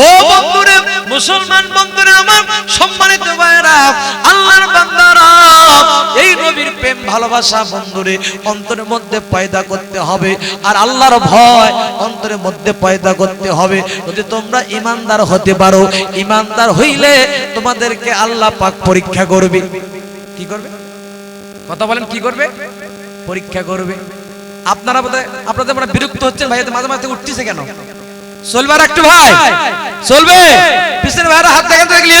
ও বন্ধুরে, মুসলমান বন্ধুরে আমার সম্মানিত ভাইরা আল্লাহর বান্দারা, এই নবীর প্রেম, ভালোবাসা বন্ধুরে, অন্তরের মধ্যে পয়দা করতে হবে। আর আল্লাহর ভয় অন্তরের মধ্যে পয়দা করতে হবে। যদি তোমরা ইমানদার হতে পারো, ইমানদার হইলে তোমাদেরকে আল্লাহ পাক পরীক্ষা করবে। কি করবে? কথা বলেন, কি করবে? পরীক্ষা করবে। আপনারা বোধহয়, আপনাদের মানে বিরক্ত হচ্ছেন ভাই মাঝে মাঝে উঠতেছে কেন? চলবে আর একটু ভাই। চলবে। পিছনের ভাইরা হাত দেখেন দেখলি,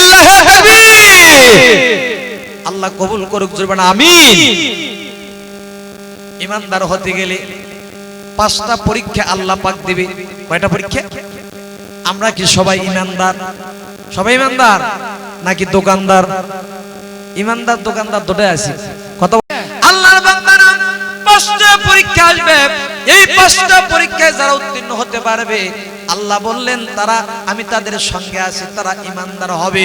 আল্লাহ কবুল করুক জোরবে না আমি ইমানদার হতে গেলে পাঁচটা পরীক্ষা আল্লাহ পাক দিবে। কয়টা পরীক্ষা? আমরা কি সবাই ইমানদার? সবাই ইমানদার নাকি দোকানদার? ইমানদার দোকানদার দুটাই আছি। এই পাঁচটা পরীক্ষায় যারা উত্তীর্ণ হতে পারবে, আল্লাহ বললেন, তারা, আমি তাদের সঙ্গে আছি, তারা ইমানদার হবে।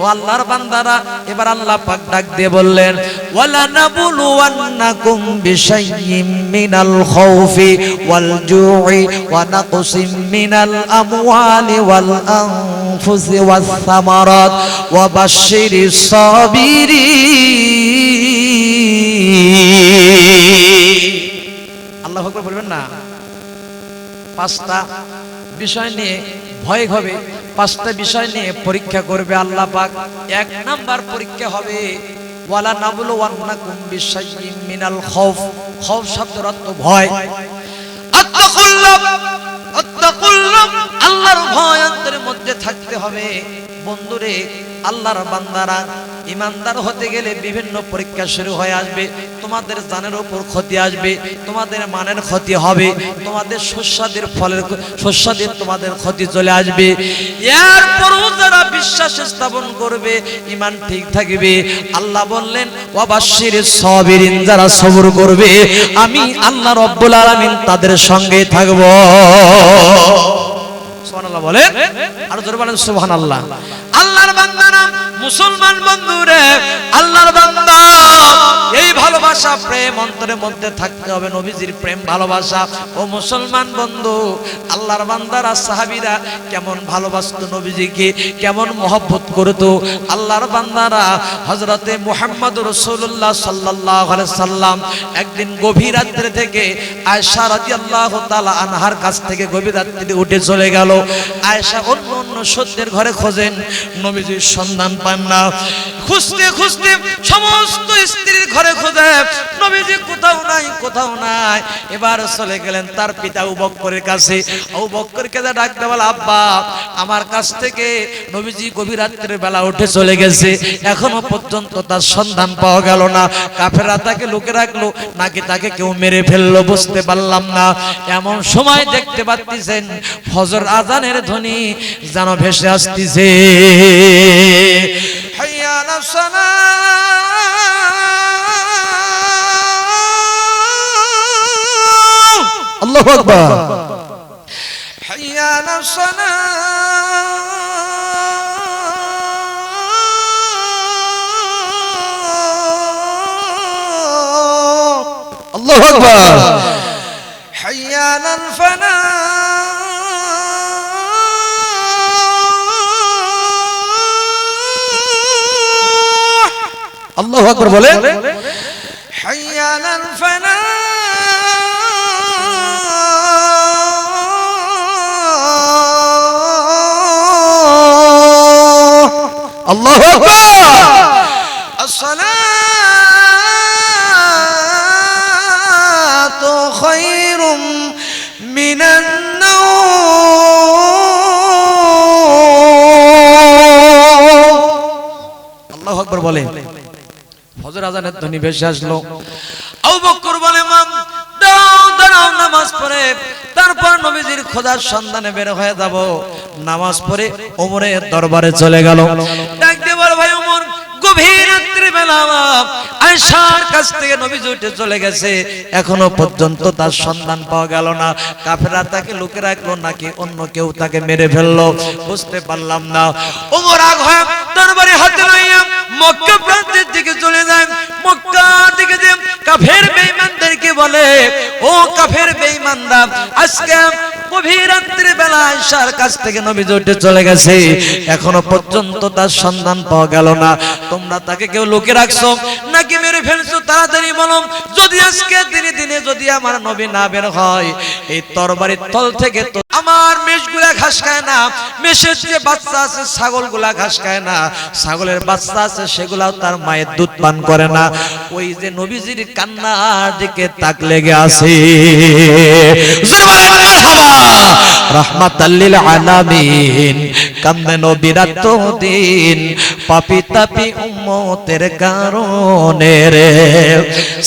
ও আল্লাহর বান্দারা, এবার আল্লাহ পাক ডাক দিয়ে বললেন ওয়ালা নাবুলুওয়ান্নাকুম বিশাইয়্যিম মিনাল খাউফি ওয়াল জু'i ওয়া নাকসিম মিনাল আমওয়ালি ওয়াল আনফুসি ওয়াস সামারাত ওয়া বাশশিরিস সাবিরিন। আল্লাহ আকবার বলবেন না। পাঁচটা বিষয় নিয়ে ভয় হবে, পাঁচটা বিষয় নিয়ে পরীক্ষা করবে আল্লাহ পাক। এক নাম্বার পরীক্ষা হবে, ওয়ালা নাবুলু ওয়ান্নাকুম মিনাল খাউফ। খাউফ শব্দের অর্থ ভয়। আত্তাকুল্লাহ আত্তাকুল্লাহ আল্লাহর ভয় অন্তরের মধ্যে থাকতে হবে। বন্ধুরে, আল্লাহর বান্দারা ইমানদার হতে গেলে বিভিন্ন পরীক্ষা শুরু হয়ে আসবে। তোমাদের জানের উপর ক্ষতি আসবে, তোমাদের মানের ক্ষতি হবে, তোমাদের শস্যাদের ফলের শস্যাদের তোমাদের ক্ষতি চলে আসবে। এরপরও যারা বিশ্বাস স্থাপন করবে, ইমান ঠিক থাকবে। আল্লাহ বললেন ওয়াবাশির সাবিরিন যারা সবর করবে, আমি আল্লাহ রব্বুল আলামিন তাদের সঙ্গে থাকব। সুবহানাল্লাহ বলেন আর জোরে বলেন সুবহানাল্লাহ। আল্লাহর বান্দা মুসলমান বন্ধুরে আল্লাহর বান্দা। এই ভালোবাসা প্রেম অন্তরের মধ্যে থাকতে হবে, নবীজির প্রেম ভালোবাসা। ও মুসলমান বন্ধু, আল্লাহর বান্দারা, সাহাবীরা কেমন ভালোবাসতো নবীজিকে, কেমন মহব্বত করতো। আল্লাহর বান্দারা হযরতে মুহাম্মদ রাসূলুল্লাহ সাল্লাল্লাহু আলাইহি সাল্লাম একদিন গভীর রাত্রে থেকে আয়েশা রাদিয়াল্লাহু তাআলা আনহার কাছ থেকে গভীর রাত্রিতে উঠে চলে গেল। আয়েশা অন্য অন্য সত্যের ঘরে খোঁজেন, নবীজির সন্ধান পান না। খুঁজতে খুঁজতে সমস্ত স্ত্রীর ঘরে খোঁজে, নবীজি কোথাও নাই কোথাও নাই। এবার চলে গেলেন তার পিতা উবক্করের কাছে। উবক্করকে যা ডাক দেওয়াল আব্বা, আমার কাছ থেকে নবীজি গভীর রাত্রের বেলা উঠে চলে গেছে। এখনও পর্যন্ত তার সন্ধান পাওয়া গেল না। কাফেরা তাকে লুকে রাখল, নাকি তাকে কেউ মেরে ফেলল বুঝতে পারলাম না। এমন সময় দেখতে পাচ্ছেন, ফজর আজানের ধ্বনি যেন ভেসে আসতেছে। হাইয়া আলাস الله أكبر. حيانا الصلاة الله أكبر. حيانا الفناء الله أكبر بولين حيانا الفناء আল্লাহ খৈরুম মিনান আল্লাহ আকবর বলে হজর আজানের ধ্বনি ভেসে আসলো। আবু বকর বলে মাম দাও দাঁড়াও নামাজ পড়ে। তারপর নবীজির খোঁজার সন্ধানে বের হয়ে যাব। নামাজ পড়ে ওমরের দরবারে চলে গেল। ডাক দিয়ে বল, ভাই ওমর, গভীর রাত্রি বেলা আয়েশার কাছ থেকে নবীজি উঠে চলে গেছে। এখনও পর্যন্ত তার সন্ধান পাওয়া গেল না। কাফেরা তাকে লুকে রাখল নাকি অন্য কেউ তাকে মেরে ফেলল? বুঝতে পারলাম না। ওমর আগ হয় দরবারে হাতে লইয়া মক্কা প্রান্তের দিকে চলে মক্কা দিকে যে কাফের বলে, ও কাফের আজকে এখনও পর্যন্ত তার সন্ধান পাওয়া গেল না। তোমরা তাকে কেউ রাখছো, নাকি মেরে ফেলছো? তাড়াতাড়ি বলো। যদি আজকে দিনে দিনে যদি আমার নবী না বের হয়, এই তরবারির তল থেকে তো আমার মেষগুলা ঘাস খায় না, মেষের যে বাচ্চা আছে ছাগলগুলা ঘাস খায় না, ছাগলের বাচ্চা আছে সেগুলাও তার মায়ের দুধ পান করে না। ওই যে নবীজির কান্নার দিকে তাক লেগে আছে। রহমাতাল্লিল আলামিন, কান্দে নবীরা তো দিন, পাপি তাপি উম্মতের কারণে রে।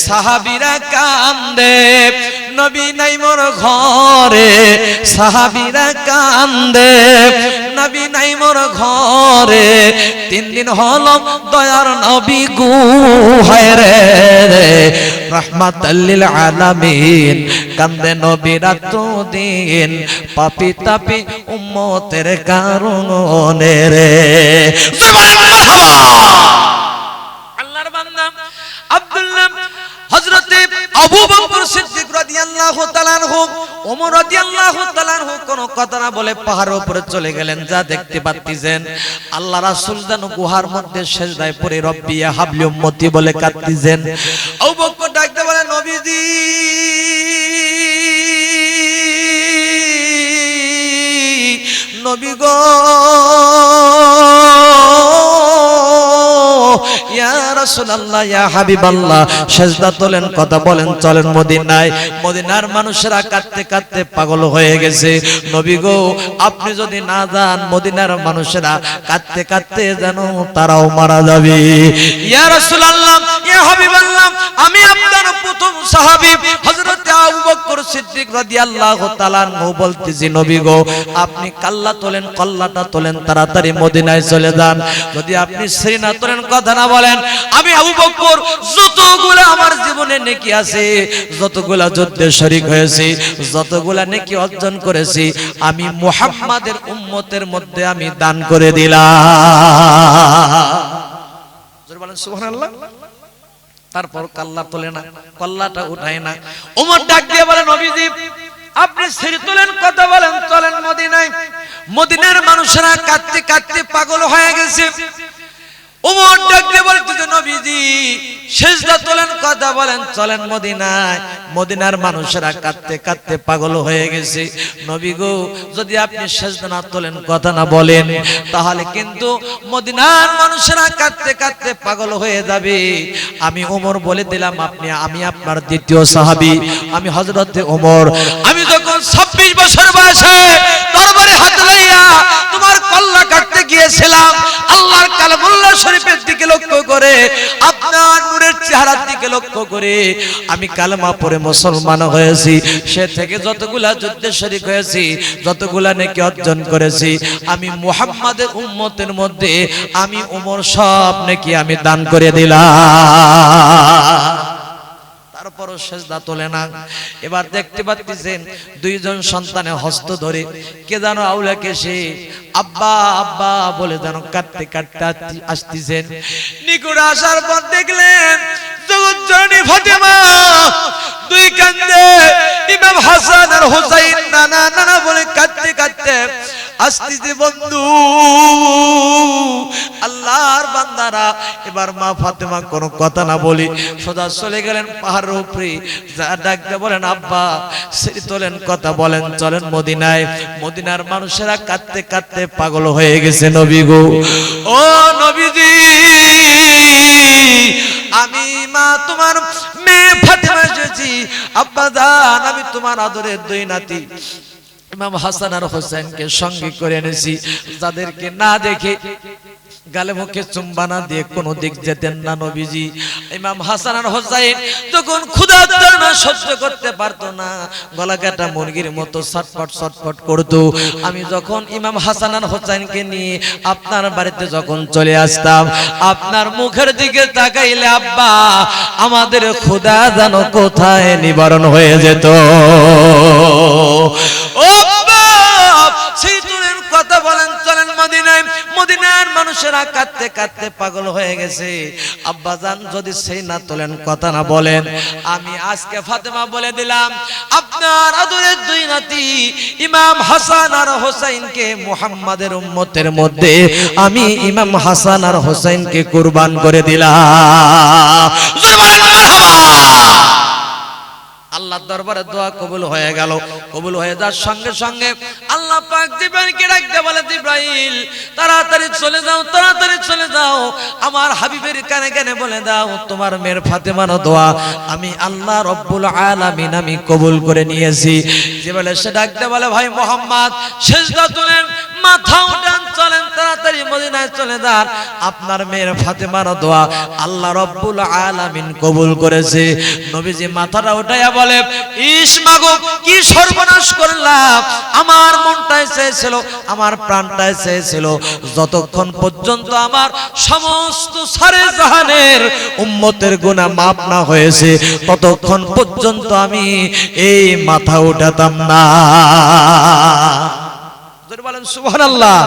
সাহাবীরা কান্দে নবী নাই মোর ঘরে, সাহাবীরা কান্দে। নবী নাই মোর ঘরে, তিন দিন হল দয়ার নবী গুহায় রে রহমাতাল্লিল আলামিন, কান্দে নবী রাত দিন পাপি তাপি উম্মতের কারণে রে। আল্লাহর বান্দা আব্দুল্লাহ হযরতে আবু বকর সিদ্দিক রাদিয়াল্লাহু তাআলা আনহু, ওমর রাদিয়াল্লাহু তাআলা আনহু কোন কথা না বলে পাহাড়ের উপরে চলে গেলেন, যা দেখতে পাচ্ছেন আল্লাহ রাসূল যেন গুহার মধ্যে সেজদায় পড়ে রব্বি হাবলি উম্মতি বলে কাঁদতেছেন। আবু বকর ডাকতে বলে, নবীজি। নবী গো। রাসূলুল্লাহ ইয়া হাবিবাল্লাহ। সেজদা তোলেন, কথা বলেন, চলেন মদিনায়। মদিনার মানুষেরা কাঁদতে কাঁদতে পাগল হয়ে গেছে। নবী গো, আপনি যদি না যান, মদিনার মানুষেরা কাঁদতে কাঁদতে যেন তারাও মারা যাবে। ইয়া রাসূলুল্লাহ, ইয়া হাবিবাল্লাহ, আমি আপনার প্রথম সাহাবী, হযরত আবু বকর সিদ্দিক রাদিয়াল্লাহু তাআলা নবী গো, আপনি তোলেন, কল্লাটা তোলেন, তাড়াতাড়ি মদিনায় চলে যান। যদি আপনি শ্রী না তোলেন, কথা না বলেন, আমি আবু বকর, যতগুলো আমার জীবনে নেকি আছে, যতগুলা যুদ্ধে শরীক হয়েছি, যতগুলা নেকি অর্জন করেছি, আমি মুহাম্মাদের উম্মতের মধ্যে আমি দান করে দিলাম। বলেন, সুবহানাল্লাহ। তারপর কাল্লা তোলে না, কল্লাটা উঠায় না। ওমর ডাক দিয়ে বলেন নবীজি, আপনি সিঁড়ি তোলেন, কথা বলেন, চলেন মদিনায়। মদিনার মানুষেরা কাঁদতে কাঁদতে পাগল হয়ে গেছে। ওমর ডাক দিয়ে বলতেছে নবীজি, সেজদা তোলেন, কথা বলেন, চলেন মদিনায়। মদিনার মানুষেরা কাঁদতে কাঁদতে পাগল হয়ে গেছে। নবী গো, যদি আপনি সেজদা না তোলেন, কথা না বলেন, তাহলে কিন্তু মদিনার মানুষেরা কাঁদতে কাঁদতে পাগল হয়ে যাবে। আমি ওমর বলে দিলাম, আপনি, আমি আপনার দ্বিতীয় সাহাবী, আমি হযরতে ওমর আমি যখন 26 বছর বয়সে দরবারে হাত শরীফের দিকে লক্ষ্য করে, আপনার নূরের চেহারার দিকে লক্ষ্য করে, আমি কালমা পরে মুসলমান হয়েছি। সে থেকে যতগুলা যুদ্ধে শরীফ হয়েছি, যতগুলা নেকি অর্জন করেছি, আমি মুহাম্মাদের উম্মতের মধ্যে আমি উমর সব নেকি আমি দান করে দিলাম। তারপরও সেজদা তোলে না। এবার দেখতে পাচ্ছেন দুইজন সন্তানে হস্ত ধরে, কে জানো আউলাকে সে আব্বা আব্বা বলে যেন কাটতে কাটতে আসতেছেন। নিকুড় আসার পর দেখলেন জগৎ জননী ফাতেমা দুই কান্দে, ইমাম হাসান আর হোসাইন নানা নানা বলে আসতেছে বন্ধু। আল্লাহর বান্দারা, এবার মা ফাতেমা কোনো কথা না বলি সোজা চলে গেলেন পাহাড়ের উপরে। ডাকতে বলেন, আব্বা সেই তোলেন, কথা বলেন, চলেন মদিনায়। মদিনার মানুষেরা কাঁদতে কাঁদতে পাগল হয়ে গেছে নবী গো। ও নবীজি, আমি মা তোমার মেয়ে ফাতেমা এসেছি। আব্বা জান, আমি তোমার আদরের দুই নাতি। ইমাম হাসান আর হোসেনকে সঙ্গে করে এনেছি। যাদেরকে না দেখে গালে মুখে চুম্বানা দিয়ে কোনো দিক যেতেন না নবীজি। ইমাম হাসান আর হোসাইন যখন ক্ষুধা না সহ্য করতে পারতো না গলা কাটা মুরগির মতো ছটফট ছটফট করতো। আমি যখন ইমাম হাসান আর হোসাইনকে নিয়ে আপনার বাড়িতে যখন চলে আসতাম, আপনার মুখের দিকে তাকাইলে, আব্বা, আমাদের ক্ষুধা যেন কোথায় নিবারণ হয়ে যেত? ও মদিনার মানুষেরা কাঁদতে কাঁদতে পাগল হয়ে গেছে। আব্বাজান যদি সেই না তোলেন, কথা না বলেন। আমি আজকে ফাতেমা বলে দিলাম, আপনার আদরের দুই নাতি, ইমাম হাসান আর হোসাইনকে মুহাম্মাদের উম্মতের মধ্যে আমি ইমাম হাসান আর হোসাইনকে কুরবান করে দিলাম। আল্লাহর দরবারে দোয়া কবুল হয়ে গেল। কবুল হয়ে যাওয়ার সঙ্গে সঙ্গে আল্লাহ পাক জিব্রাইলকে ডাকতে বলে, জিব্রাইল, তাড়াতাড়ি চলে যাও, তাড়াতাড়ি চলে যাও। আমার হাবিবের কানে কানে বলে, দাও, তোমার মেয়ের ফাতেমার দোয়া। আমি আল্লাহ রব্বুল আলামিন, আমি কবুল করে নিয়েছি। জিব্রাইল এসে ডাকতে বলে, ভাই মোহাম্মদ সেজদা তুলেন মাথা উঠান চলেন তাড়াতাড়ি মদিনায় চলে যান। আপনার মেয়ের ফাতেমার দোয়া আল্লাহ রব্বুল আলামিন কবুল করেছে। নবীজি মাথাটা উঠাইয়া বলে, ইস মাগো, কি সর্বনাশ করলাম। আমার চেয়েছিল আমার চেয়েছিল। যতক্ষণ পর্যন্ত আমার সমস্ত সারে জাহানের উম্মতের গুনাহ মাপ না হয়েছে, ততক্ষণ পর্যন্ত আমি এই মাথা উঠাতাম না। জোরে বলেন, সুবহানাল্লাহ।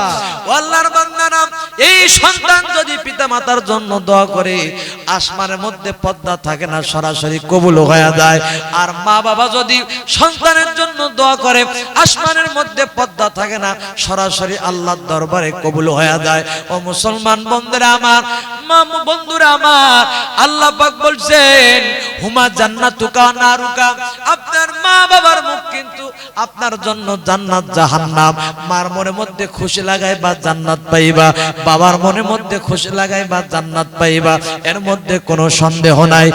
আল্লাহর বান্দারা এই সন্তান যদি পিতামাতার জন্য দোয়া করে, আসমানের মধ্যে পর্দা থাকে না, সরাসরি কবুল হয়ে যায়। আর মা বাবা যদি সন্তানের জন্য দোয়া করে, আসমানের মধ্যে পর্দা থাকে না, সরাসরি আল্লাহর দরবারে কবুল হয়ে যায়। ও মুসলমান বন্ধুরা আমার বন্ধুরা আমার, আল্লাহ পাক বলছেন, হুমা জান্নাতুকা নারুকা? আপনার মা বাবার মুখ কিন্তু আপনার জন্য জান্নাত, জাহান্নাম। মার মনের মধ্যে খুশি লাগাই বা জান্নাত পাইবা। বাবার মনের মধ্যে খুশি লাগাই বা জান্নাত পাইবা। এর মধ্যে কোনো সন্দেহ নাই।